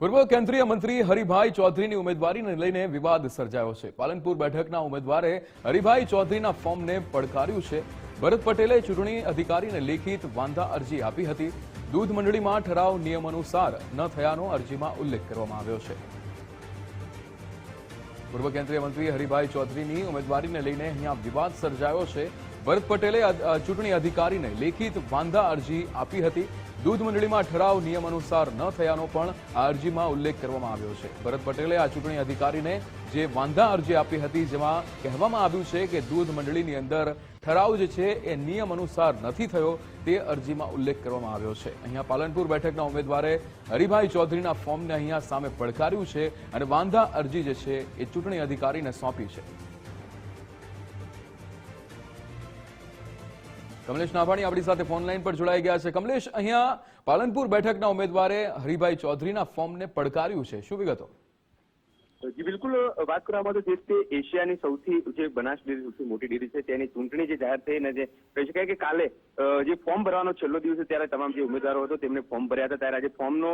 પૂર્વ કેન્દ્રીય મંત્રી હરિભાઈ ચૌધરીની ઉમેદવારીને લઈને વિવાદ સર્જાયો છે. પાલનપુર બેઠકના ઉમેદવારે હરિભાઈ ચૌધરીના ફોર્મને પડકાર્યું છે. ભરત પટેલે ચૂંટણી અધિકારીને લેખિત વાંધા અરજી આપી હતી. દૂધ મંડળીમાં ઠરાવ નિયમ અનુસાર ન થયાનો અરજીમાં ઉલ્લેખ કરવામાં આવ્યો છે. પૂર્વ કેન્દ્રીય મંત્રી હરિભાઈ ચૌધરીની ઉમેદવારીને લઈને અહીંયા વિવાદ સર્જાયો છે. ભરત પટેલે ચૂંટણી અધિકારીને લેખિત વાંધા અરજી આપી હતી. દૂધ મંડળીમાં ઠરાવ નિયમ અનુસાર ન થયાનો પણ આ અરજીમાં ઉલ્લેખ કરવામાં આવ્યો છે. ભરત પટેલે આ ચૂંટણી અધિકારીને જે વાંધા અરજી આપી હતી, જેમાં કહેવામાં આવ્યું છે કે દૂધ મંડળીની અંદર ઠરાવ જે છે એ નિયમ અનુસાર નથી થયો તે અરજીમાં ઉલ્લેખ કરવામાં આવ્યો છે. અહીંયા પાલનપુર બેઠકના ઉમેદવારે હરિભાઈ ચૌધરીના ફોર્મને અહીંયા સામે પડકાર્યું છે અને વાંધા અરજી જે છે એ ચૂંટણી અધિકારીને સોંપી છે. કમલેશ નાભાણી આપણી સાથે ફોન લાઈન પર જોડાઈ ગયા છે. કમલેશ, અહીંયા પાલનપુર બેઠકના ઉમેદવારે હરિભાઈ ચૌધરીના ફોર્મને પડકાર્યું છે. શું વિગતો? જી, બિલકુલ વાત કરવામાં તો જે તે એશિયાની સૌથી જે બનાસ ડેરી સૌથી મોટી ડેરી છે, તેની ચૂંટણી જે જાહેર થઈ ને જે કહી શકાય કે કાલે જે ફોર્મ ભરવાનો છેલ્લો દિવસ ત્યારે તમામ જે ઉમેદવારો હતો તેમને ફોર્મ ભર્યા હતા. ત્યારે આજે ફોર્મનો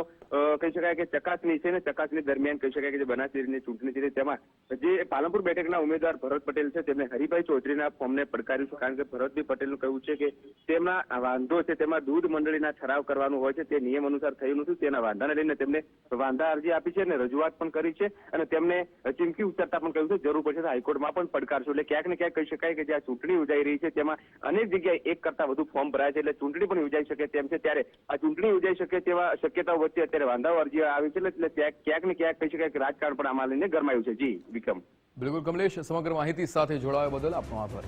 કહી શકાય કે ચકાસણી છે ને, ચકાસણી દરમિયાન કહી શકાય કે જે બનાસ ડેરીની ચૂંટણી છે, તેમાં જે પાલનપુર બેઠકના ઉમેદવાર ભરત પટેલ છે, તેમને હરિભાઈ ચૌધરીના ફોર્મને પડકાર્યું છે કારણ કે ભરતભાઈ પટેલનું કહ્યું છે કે તેમના વાંધો છે, તેમાં દૂધ મંડળીના ઠરાવ કરવાનું હોય છે, તે નિયમ અનુસાર થયું નથી, તેના વાંધાને લઈને તેમને વાંધા અરજી આપી છે અને રજૂઆત પણ કરી છે અને તેમને ચીમકી ઉચ્ચારતા પણ કહ્યું છે, જરૂર પડશે તો હાઈકોર્ટમાં પણ પડકારશું એટલે ક્યાંક ને ક્યાંક કહી શકાય કે જે આ ચૂંટણી યોજાઈ રહી છે, તેમાં અનેક જગ્યાએ એક કરતા વધુ ફોર્મ ભરાય છે. એટલે ચૂંટણી પણ યોજાઈ શકે તેમ છે. ત્યારે આ ચૂંટણી યોજાઈ શકે તેવા શક્યતાઓ વચ્ચે અત્યારે વાંધાઓ અરજી આવી છે. એટલે ક્યાંક ને ક્યાંક કહી શકાય કે રાજકારણ પણ આમાં લઈને ગરમાયું છે. જી, વિક્રમ. બિલકુલ, કમલેશ, સમગ્ર માહિતી સાથે જોડાવા બદલ આપનો આભાર.